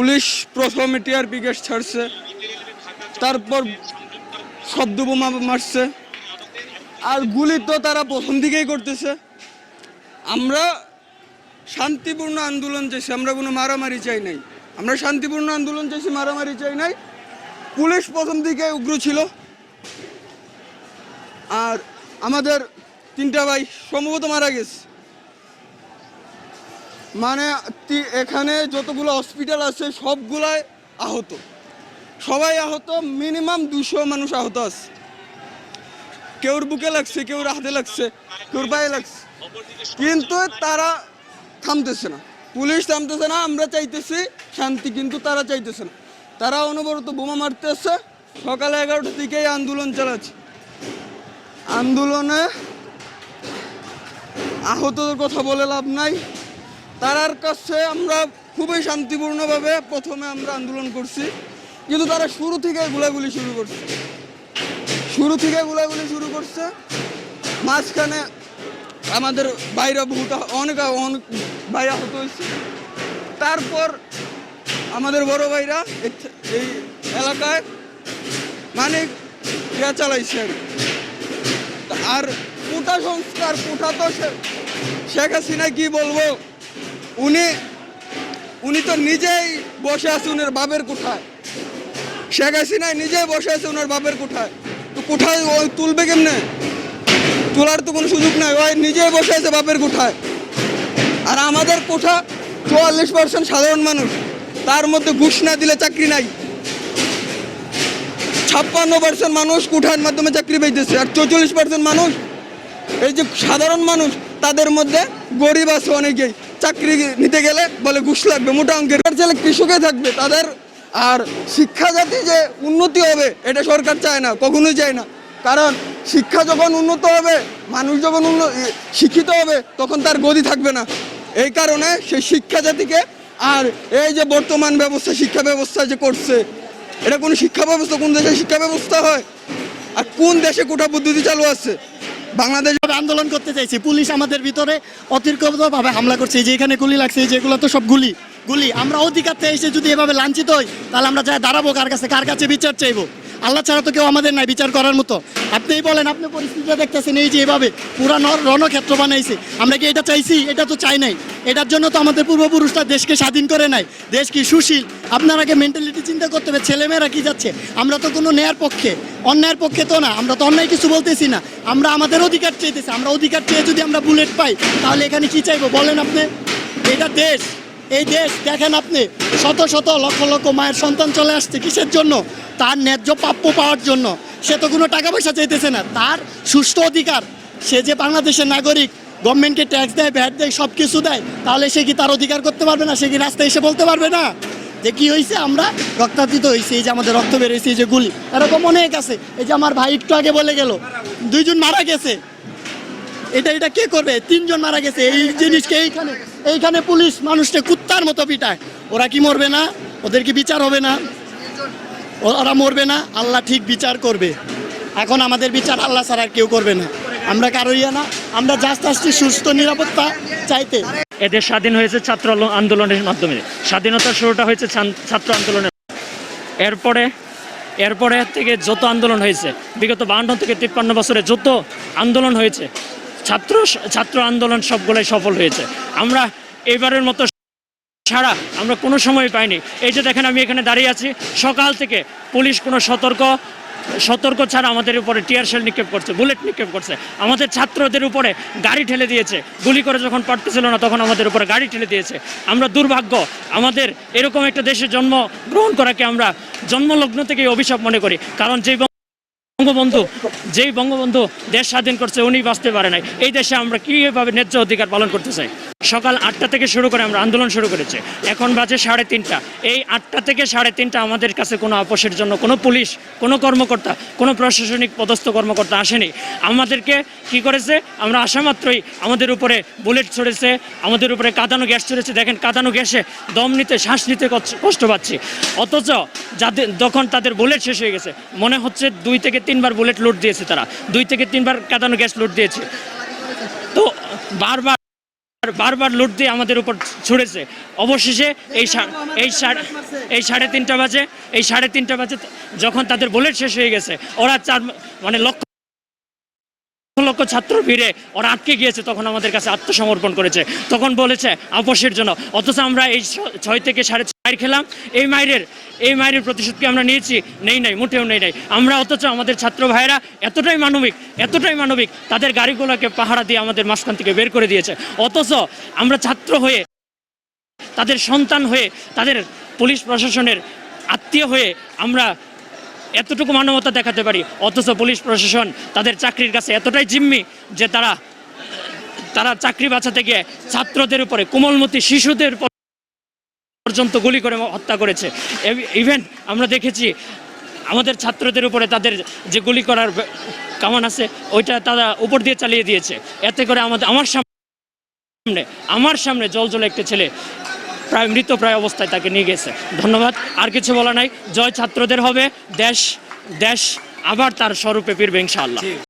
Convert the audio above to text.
Police প্রথমে TRP gas ছাড়ছে। তারপর শব্দ বোমা মারছে। আর গুলি তো তারা প্রথম দিকেই করতেছে। আমরা শান্তিপূর্ণ আন্দোলন চাইছি, আমরা কোনো মারামারি চাই নাই। আমরা শান্তিপূর্ণ আন্দোলন চাইছি, মারামারি চাই নাই। পুলিশ প্রথম দিকে উগ্র ছিল। আর আমাদের তিনটা ভাই সম্ভবত মারা গেছে। মানে এখানে যতগুলো হসপিটাল আছে, সবগুলাই আহত। সবাই আহত মিনিমাম দুশো মানুষ আহত আছে। কেউর বুকে লাগছে, কেউর হাতে লাগছে, কেউর পায়ে লাগছে। কিন্তু তারা থামতেছে না। পুলিশ থামতেছে না, আমরা চাইতেছি শান্তি, কিন্তু তারা চাইতেছে না। তারা অনবরত বোমা মারতেছে সকালে এগারোটা থেকেই আন্দোলন চালাচ্ছে। আন্দোলনে আহতদের কথা বলে লাভ নাই। তারার কাছে আমরা খুবই শান্তিপূর্ণভাবে প্রথমে আমরা আন্দোলন করছি। কিন্তু তারা শুরু থেকে গুলাগুলি শুরু করছে। শুরু থেকে গুলাগুলি শুরু করছে। মাঝখানে আমাদের বাইরে বহুত অনেক অনেক ভাই আহত হয়েছে। তারপর আমাদের বড় ভাইরা এই এলাকায় মানে ইয়া চালাইছে আর। কোটা সংস্কার, কোটা তো শেখ হাসিনা কি বলব? উনি উনি তো নিজেই বসে আছে উনার বাপের কোঠায়। শেখ হাসিনা নিজেই বসে আছে ওনার বাপের কোঠায়। তো কোঠায় ওই তুলবে কেমনে? তোলার তো কোনো সুযোগ নাই, ওই নিজেই বসে আছে বাপের কোঠায়। আর আমাদের কোঠা চুয়াল্লিশ পার্সেন্ট সাধারণ মানুষ, তার মধ্যে ঘুষ না দিলে চাকরি নাই। ছাপ্পান্ন পার্সেন্ট মানুষ কোঠার মাধ্যমে চাকরি পাইতেছে, আর চৌচল্লিশ পার্সেন্ট মানুষ, এই যে সাধারণ মানুষ, তাদের মধ্যে গরিব আছে অনেকেই। চাকরি নিতে গেলে বলে ঘুষ লাগবে, মোটা অঙ্কের। ছেলে কৃষকে থাকবে, তাদের আর শিক্ষা জাতি যে উন্নতি হবে, এটা সরকার চায় না, কখনোই চায় না। কারণ শিক্ষা যখন উন্নত হবে, মানুষ যখন শিক্ষিত হবে, তখন তার গদি থাকবে না। এই কারণে সেই শিক্ষা জাতিকে আর এই যে বর্তমান ব্যবস্থা, শিক্ষা ব্যবস্থা যে করছে, এটা কোনো শিক্ষা ব্যবস্থা, কোন দেশে শিক্ষা ব্যবস্থা হয়? আর কোন দেশে কোটা পদ্ধতি চালু আছে? বাংলাদেশ আন্দোলন করতে চাইছি, পুলিশ আমাদের ভিতরে অতিরিক্তভাবে হামলা করছে যে এখানে গুলি লাগছে যেগুলো তো সব গুলি গুলি। আমরা অধিকার এসে যদি এভাবে লাঞ্ছিত হই, তাহলে আমরা যা দাঁড়াবো কার কাছে কার কাছে বিচার চাইব? আল্লাহ ছাড়া তো কেউ আমাদের নাই, বিচার করার মতো। আপনিই বলেন, আপনি পরিস্থিতিটা দেখতেছেন, এই যে এভাবে পুরা রণক্ষেত্র বানাইছে। আমরা কি এটা চাইছি? এটা তো চাই নাই। এটার জন্য তো আমাদের পূর্বপুরুষরা দেশকে স্বাধীন করে নাই। দেশ কি সুশীল? আপনারাকে মেন্টালিটি চিন্তা করতে হবে, ছেলেমেয়েরা কি যাচ্ছে? আমরা তো কোনো ন্যায়ের পক্ষে। অন্যায়ের পক্ষে তো না, আমরা তো অন্যায় কিছু বলতেছি না। আমরা আমাদের অধিকার চাইতেছি, আমরা অধিকার চেয়ে যদি আমরা বুলেট পাই, তাহলে এখানে কি চাইব? বলেন আপনি। এটা দেশ। এই দেশ, দেখেন আপনি, শত শত লক্ষ লক্ষ মায়ের সন্তান চলে আসছে কিসের জন্য? তার ন্যায্য প্রাপ্য পাওয়ার জন্য। সে তো কোনো টাকা পয়সা চাইতেছে না। তার সুষ্ঠু অধিকার, সে যে বাংলাদেশের নাগরিক, গভর্নমেন্টকে ট্যাক্স দেয় ভ্যাট দেয় সব কিছু দেয়, তাহলে সে কি তার অধিকার করতে পারবে না? সে কি রাস্তায় এসে বলতে পারবে না? যে কি হয়েছে আমরা রক্তাতিত হয়েছে এই যে আমাদের রক্ত বেরোয়েছে এই যে গুলি। এরকম অনেক আছে। এই যে আমার ভাই একটু আগে বলে গেল, দুইজন মারা গেছে। এটা এটা কে করবে? তিনজন মারা গেছে। এই জিনিসকে এইখানে এইখানে পুলিশ মানুষকে কুত্তার মতো পিটায়। ওরা কি মরবে না? ওদের কি বিচার হবে না? ওরা মরবে না? আল্লাহ ঠিক বিচার করবে। এখন আমাদের বিচার আল্লাহ ছাড়া কেউ করবে না। আমরা কারও ইয়ে না। আমরা জাস্ট আসছি সুস্থ, নিরাপত্তা চাইতে। এদের স্বাধীন হয়েছে ছাত্র আন্দোলনের মাধ্যমে। স্বাধীনতার শুরুটা হয়েছে ছাত্র আন্দোলনের এরপরে এরপরে থেকে যত আন্দোলন হয়েছে, বিগত বাহান্ন থেকে তিপ্পান্ন বছরে যত আন্দোলন হয়েছে ছাত্র ছাত্র আন্দোলন সবগুলোই সফল হয়েছে। আমরা এবারের মতো ছাড়া আমরা কোনো সময় পাইনি। এই যে দেখেন, আমি এখানে দাঁড়িয়ে আছি। সকাল থেকে পুলিশ কোনো সতর্ক সতর্ক ছাড়া আমাদের উপরে টিয়ার শেল নিক্ষেপ করছে, বুলেট নিক্ষেপ করছে। আমাদের ছাত্রদের উপরে গাড়ি ঠেলে দিয়েছে। গুলি করে যখন পারতেছিল না, তখন আমাদের উপরে গাড়ি ঠেলে দিয়েছে। আমরা দুর্ভাগ্য, আমাদের এরকম একটা দেশে জন্ম গ্রহণ করাকে আমরা জন্মলগ্ন থেকেই অভিশাপ মনে করি। কারণ যেই বঙ্গবন্ধু, যেই বঙ্গবন্ধু দেশ স্বাধীন করছে উনি বাঁচতে পারে নাই। এই দেশে আমরা কীভাবে ন্যায্য অধিকার পালন করতে চাই? সকাল আটটা থেকে শুরু করে আমরা আন্দোলন শুরু করেছি। এখন বাজে সাড়ে তিনটা। এই আটটা থেকে সাড়ে তিনটা আমাদের কাছে কোনো আপোষের জন্য, কোনো পুলিশ, কোনো কর্মকর্তা, কোনো প্রশাসনিক পদস্থ কর্মকর্তা আসেনি। আমাদেরকে কি করেছে? আমরা আসা মাত্রই আমাদের উপরে বুলেট ছড়েছে, আমাদের উপরে কাদানো গ্যাস ছড়েছে। দেখেন, কাদানো গ্যাসে দম নিতে, শ্বাস নিতে কষ্ট- পাচ্ছি। অথচ যাদের তখন তাদের বুলেট শেষ হয়ে গেছে। মনে হচ্ছে দুই থেকে তিনবার বুলেট লুট দিয়েছে তারা। দুই থেকে তিনবার কাদানো গ্যাস লুট দিয়েছে। তো বারবার বারবার লুট দিয়ে আমাদের উপর ছুড়েছে। অবশেষে এই এই এই সাড়ে তিনটা বাজে, এই সাড়ে তিনটা বাজে যখন তাদের বুলেট শেষ হয়ে গেছে, ওরা চার মানে লক্ষ্য লক্ষ ছাত্র ভিড়ে ওরা আটকে গিয়েছে, তখন আমাদের কাছে আত্মসমর্পণ করেছে। তখন বলেছে আপোষের জন্য। অথচ আমরা এই ছয় থেকে সাড়ে ছয় খেলাম। এই মাইরের এই মাইরের প্রতিশোধকে আমরা নিয়েছি। নেই নাই, মোটেও নেই নাই। আমরা অথচ আমাদের ছাত্র ভাইয়েরা এতটাই মানবিক এতটাই মানবিক, তাদের গাড়িগুলোকে পাহারা দিয়ে আমাদের মাঝখান থেকে বের করে দিয়েছে। অথচ আমরা ছাত্র হয়ে, তাদের সন্তান হয়ে, তাদের পুলিশ প্রশাসনের আত্মীয় হয়ে আমরা এতটুকু মানবতা দেখাতে পারি, অথচ পুলিশ প্রশাসন তাদের চাকরির কাছে এতটাই জিম্মি যে তারা তারা চাকরি বাঁচাতে গিয়ে ছাত্রদের উপরে, কোমলমতি শিশুদের পর্যন্ত গুলি করে হত্যা করেছে। ইভেন আমরা দেখেছি আমাদের ছাত্রদের উপরে তাদের যে গুলি করার কামান আছে, ওইটা তারা উপর দিয়ে চালিয়ে দিয়েছে। এতে করে আমাদের, আমার সামনে আমার সামনে জল জলে একটা ছেলে প্রায় মৃত প্রায় অবস্থায় তাকে নিয়ে গেছে। ধন্যবাদ। আর কিছু বলা নাই। জয় ছাত্রদের হবে। দেশ দেশ আবার তার স্বরূপে ফিরবে ইনশাআল্লাহ।